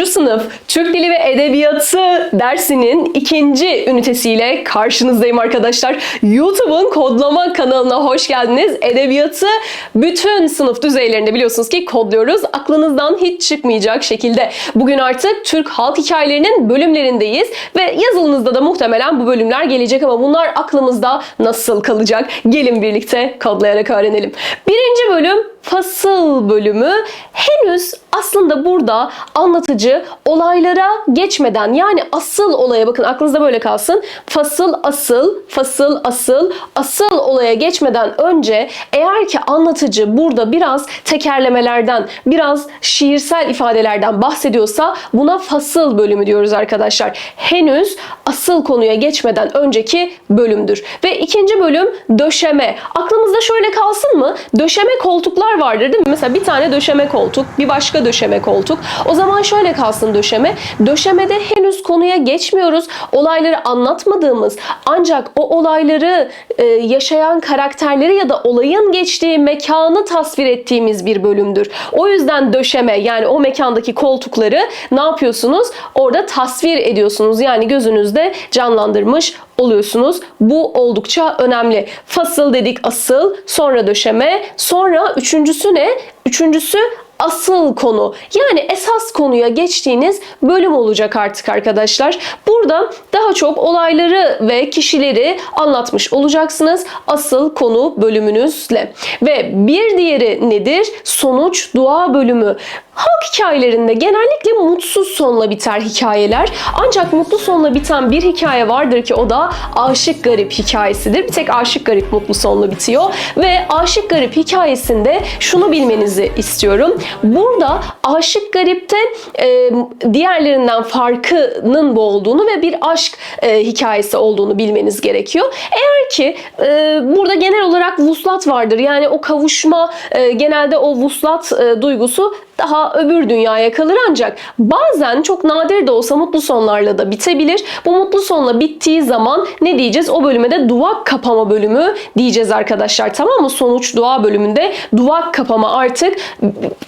10. sınıf Türk Dili ve Edebiyatı dersinin ikinci ünitesiyle karşınızdayım arkadaşlar. YouTube'un kodlama kanalına hoş geldiniz. Edebiyatı bütün sınıf düzeylerinde biliyorsunuz ki kodluyoruz. Aklınızdan hiç çıkmayacak şekilde. Bugün artık Türk halk hikayelerinin bölümlerindeyiz ve yazılınızda da muhtemelen bu bölümler gelecek ama bunlar aklımızda nasıl kalacak? Gelin birlikte kodlayarak öğrenelim. Birinci bölüm fasıl bölümü henüz aslında burada anlatıcı olaylara geçmeden yani asıl olaya bakın aklınızda böyle kalsın. Fasıl asıl, fasıl asıl, asıl olaya geçmeden önce eğer ki anlatıcı burada biraz tekerlemelerden, biraz şiirsel ifadelerden bahsediyorsa buna fasıl bölümü diyoruz arkadaşlar. Henüz asıl konuya geçmeden önceki bölümdür. Ve ikinci bölüm döşeme. Aklımızda şöyle kalsın mı? Döşeme koltuklar vardır değil mi? Mesela bir tane döşeme koltuk, bir başka döşeme koltuk. O zaman şöyle kalsın döşeme. Döşemede henüz konuya geçmiyoruz. Olayları anlatmadığımız ancak o olayları e, yaşayan karakterleri ya da olayın geçtiği mekanı tasvir ettiğimiz bir bölümdür. O yüzden döşeme yani o mekandaki koltukları ne yapıyorsunuz? Orada tasvir ediyorsunuz. Yani gözünüzde canlandırmış oluyorsunuz. Bu oldukça önemli. Fasıl dedik asıl, sonra döşeme, sonra üçüncüsü ne? Üçüncüsü asıl konu yani esas konuya geçtiğiniz bölüm olacak artık arkadaşlar. Burada daha çok olayları ve kişileri anlatmış olacaksınız asıl konu bölümünüzle. Ve bir diğeri nedir? Sonuç dua bölümü. Halk hikayelerinde genellikle mutsuz sonla biter hikayeler. Ancak mutlu sonla biten bir hikaye vardır ki o da Aşık Garip hikayesidir. Bir tek Aşık Garip mutlu sonla bitiyor. Ve Aşık Garip hikayesinde şunu bilmenizi istiyorum. Burada Aşık Garip'te e, diğerlerinden farkının bu olduğunu ve bir aşk e, hikayesi olduğunu bilmeniz gerekiyor. Eğer ki e, burada genel olarak vuslat vardır. Yani o kavuşma e, genelde o vuslat e, duygusu daha öbür dünyaya kalır ancak bazen çok nadir de olsa mutlu sonlarla da bitebilir. Bu mutlu sonla bittiği zaman ne diyeceğiz? O bölüme de duvak kapama bölümü diyeceğiz arkadaşlar. Tamam mı? Sonuç dua bölümünde duvak kapama artık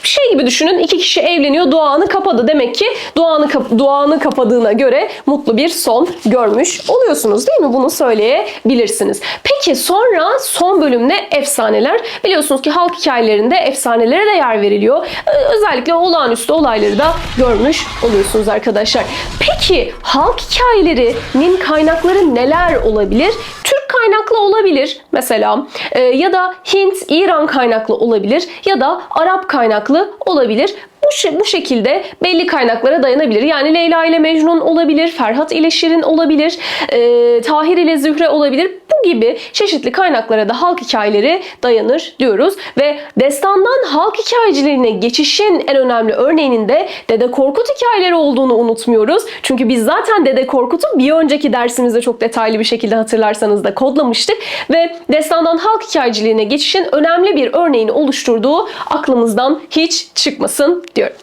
şey gibi düşünün. iki kişi evleniyor, duanı kapadı. Demek ki duanı kap duanı kapadığına göre mutlu bir son görmüş oluyorsunuz değil mi? Bunu söyleyebilirsiniz. Peki sonra son bölüm ne? Efsaneler. Biliyorsunuz ki halk hikayelerinde efsanelere de yer veriliyor. Ee, özellikle olağanüstü olayları da görmüş oluyorsunuz arkadaşlar. Peki halk hikayelerinin kaynakları neler olabilir? Türk kaynaklı olabilir mesela e, ya da Hint, İran kaynaklı olabilir ya da Arap kaynaklı olabilir. Bu, bu şekilde belli kaynaklara dayanabilir. Yani Leyla ile Mecnun olabilir, Ferhat ile Şirin olabilir, e, Tahir ile Zühre olabilir. Bu gibi çeşitli kaynaklara da halk hikayeleri dayanır diyoruz. Ve destandan halk hikayeciliğine geçişin en önemli örneğinin de Dede Korkut hikayeleri olduğunu unutmuyoruz. Çünkü biz zaten Dede Korkut'u bir önceki dersimizde çok detaylı bir şekilde hatırlarsanız da kodlamıştık. Ve destandan halk hikayeciliğine geçişin önemli bir örneğini oluşturduğu aklımızdan hiç çıkmasın diyorum.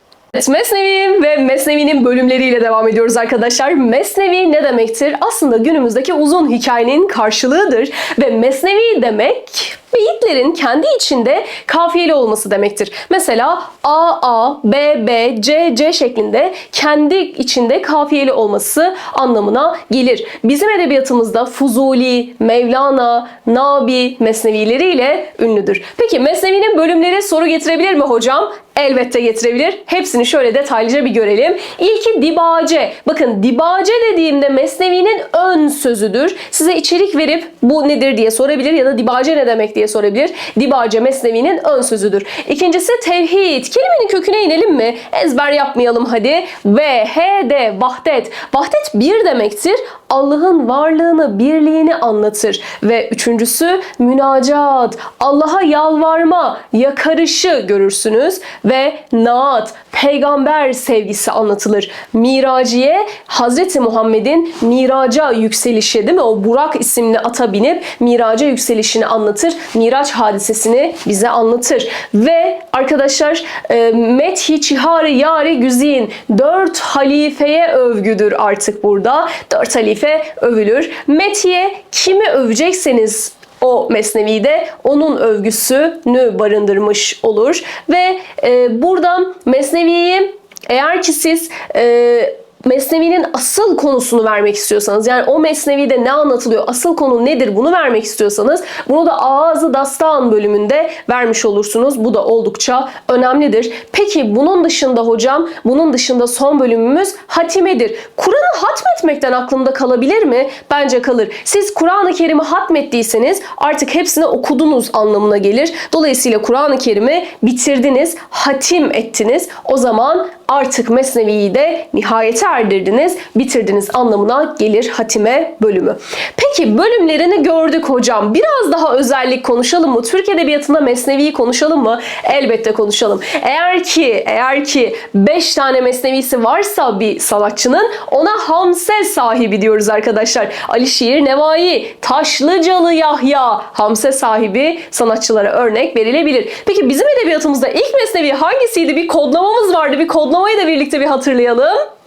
Mesnevi ve Mesnevi'nin bölümleriyle devam ediyoruz arkadaşlar. Mesnevi ne demektir? Aslında günümüzdeki uzun hikayenin karşılığıdır ve Mesnevi demek beyitlerin kendi içinde kafiyeli olması demektir. Mesela A, A, B, B, C, C şeklinde kendi içinde kafiyeli olması anlamına gelir. Bizim edebiyatımızda Fuzuli, Mevlana, Nabi mesnevileriyle ünlüdür. Peki Mesnevi'nin bölümleri soru getirebilir mi hocam? Elbette getirebilir. Hepsini şöyle detaylıca bir görelim. İlki dibace. Bakın dibace dediğimde Mesnevi'nin ön sözüdür. Size içerik verip bu nedir diye sorabilir ya da dibace ne demek diye sorabilir. Dibace Mesnevi'nin ön sözüdür. İkincisi tevhid. Kelimenin köküne inelim mi? Ezber yapmayalım hadi. Ve H D vahdet. Vahdet bir demektir. Allah'ın varlığını, birliğini anlatır. Ve üçüncüsü münacat. Allah'a yalvarma, yakarışı görürsünüz. Ve naat, peygamber sevgisi anlatılır. Miraciye, Hazreti Muhammed'in miraca yükselişi değil mi? O Burak isimli ata binip miraca yükselişini anlatır. Miraç hadisesini bize anlatır. Ve arkadaşlar e, Methi Çihari Yari Güzin dört halifeye övgüdür artık burada. Dört halife övülür. Methi'ye kimi övecekseniz o mesnevide onun övgüsünü barındırmış olur ve e, buradan mesneviyi Eğer ki siz e, Mesnevi'nin asıl konusunu vermek istiyorsanız yani o Mesnevi'de ne anlatılıyor, asıl konu nedir bunu vermek istiyorsanız bunu da Ağzı Dastan bölümünde vermiş olursunuz. Bu da oldukça önemlidir. Peki bunun dışında hocam, bunun dışında son bölümümüz hatimedir. Kur'an'ı hatmetmekten aklımda kalabilir mi? Bence kalır. Siz Kur'an-ı Kerim'i hatmettiyseniz artık hepsini okudunuz anlamına gelir. Dolayısıyla Kur'an-ı Kerim'i bitirdiniz, hatim ettiniz. O zaman artık Mesnevi'yi de nihayete erdirdiniz, bitirdiniz anlamına gelir hatime bölümü. Peki bölümlerini gördük hocam. Biraz daha özellik konuşalım mı? Türk Edebiyatı'nda Mesnevi'yi konuşalım mı? Elbette konuşalım. Eğer ki eğer ki 5 tane Mesnevisi varsa bir sanatçının ona Hamse sahibi diyoruz arkadaşlar. Alişir Nevai, Taşlıcalı Yahya, Hamse sahibi sanatçılara örnek verilebilir. Peki bizim edebiyatımızda ilk Mesnevi hangisiydi? Bir kodlamamız vardı. Bir kodlamayı da birlikte bir hatırlayalım.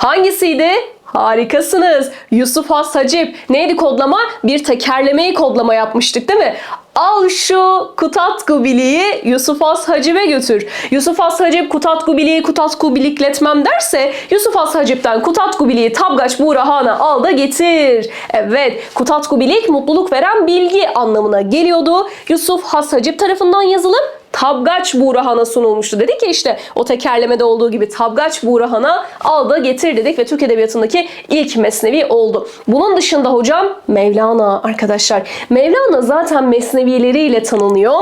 Hangisiydi? Harikasınız. Yusuf Has Hacip. Neydi kodlama? Bir tekerlemeyi kodlama yapmıştık değil mi? Al şu kutatku biliği Yusuf Has Hacip'e götür. Yusuf Has Hacip kutatku biliği kutatku bilikletmem derse Yusuf Has Hacip'ten kutatku biliği tabgaç buğrahana al da getir. Evet kutatku bilik mutluluk veren bilgi anlamına geliyordu. Yusuf Has Hacip tarafından yazılıp Tabgaç Buğrahan'a sunulmuştu. Dedik ya işte o tekerlemede olduğu gibi Tabgaç Buğrahan'a al da getir dedik ve Türk Edebiyatı'ndaki ilk mesnevi oldu. Bunun dışında hocam Mevlana arkadaşlar. Mevlana zaten mesnevileriyle tanınıyor.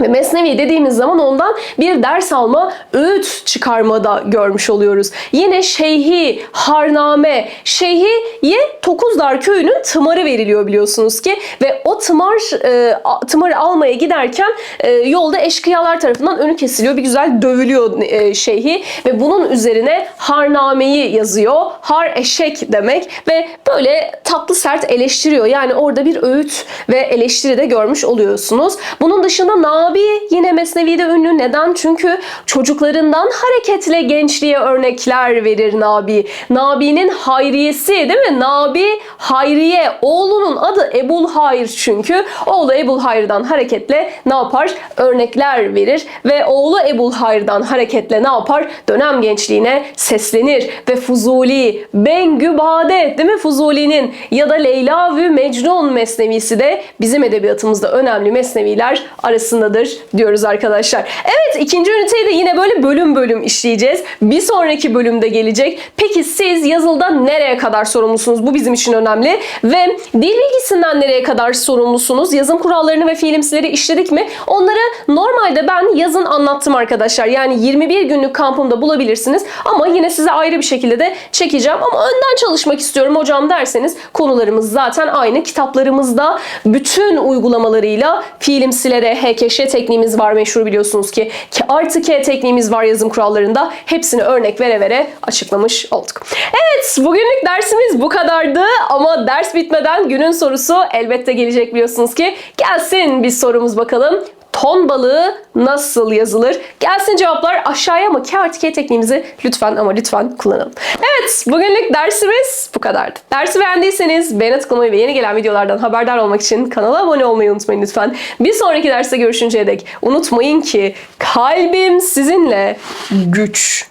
Ve Mesnevi dediğimiz zaman ondan bir ders alma, öğüt çıkarmada görmüş oluyoruz. Yine Şeyhi, Harname, Şeyhi'ye Tokuzdar köyünün tımarı veriliyor biliyorsunuz ki. Ve o tımar e, tımarı almaya giderken e, yolda eşkıyalar tarafından önü kesiliyor. Bir güzel dövülüyor e, Şeyhi ve bunun üzerine Harname'yi yazıyor. Har eşek demek ve böyle tatlı sert eleştiriyor. Yani orada bir öğüt ve eleştiri de görmüş oluyorsunuz. Bunun dışında Nabi yine Mesnevi'de ünlü. Neden? Çünkü çocuklarından hareketle gençliğe örnekler verir Nabi. Nabi'nin hayriyesi değil mi? Nabi Hayriye. Oğlunun adı Ebul Hayr çünkü. Oğlu Ebul Hayr'dan hareketle ne yapar? Örnekler verir ve oğlu Ebul Hayr'dan hareketle ne yapar? Dönem gençliğine seslenir ve Fuzuli, Bengübade değil mi Fuzuli'nin ya da Leyla ve Mecnun mesnevisi de bizim edebiyatımızda önemli mesneviler arasındadır diyoruz arkadaşlar. Evet ikinci üniteyi de yine böyle bölüm bölüm işleyeceğiz. Bir sonraki bölümde gelecek. Peki siz yazılda nereye kadar sorumlusunuz? Bu bizim için önemli. Ve dil bilgisinden nereye kadar sorumlusunuz? Yazım kurallarını ve fiilimsileri işledik mi? Onları normalde ben yazın anlattım arkadaşlar. Yani 21 günlük kampımda bulabilirsiniz. Ama yine size ayrı bir şekilde de çekeceğim. Ama önden çalışmak istiyorum hocam derseniz konularımız zaten aynı. Kitaplarımızda bütün uygulamalarıyla fiilimsilere, HKŞ tekniğimiz var meşhur biliyorsunuz ki. Ki artı K tekniğimiz var yazım kurallarında. Hepsini örnek vere vere açıklamış olduk. Evet bugünlük dersimiz bu kadardı ama ders bitmeden günün sorusu elbette gelecek biliyorsunuz ki. Gelsin bir sorumuz bakalım. Ton balığı nasıl yazılır? Gelsin cevaplar aşağıya ama K artı tekniğimizi lütfen ama lütfen kullanalım. Evet bugünlük dersimiz bu kadardı. Dersi beğendiyseniz beğene tıklamayı ve yeni gelen videolardan haberdar olmak için kanala abone olmayı unutmayın lütfen. Bir sonraki derste görüşünceye dek unutmayın ki kalbim sizinle güç.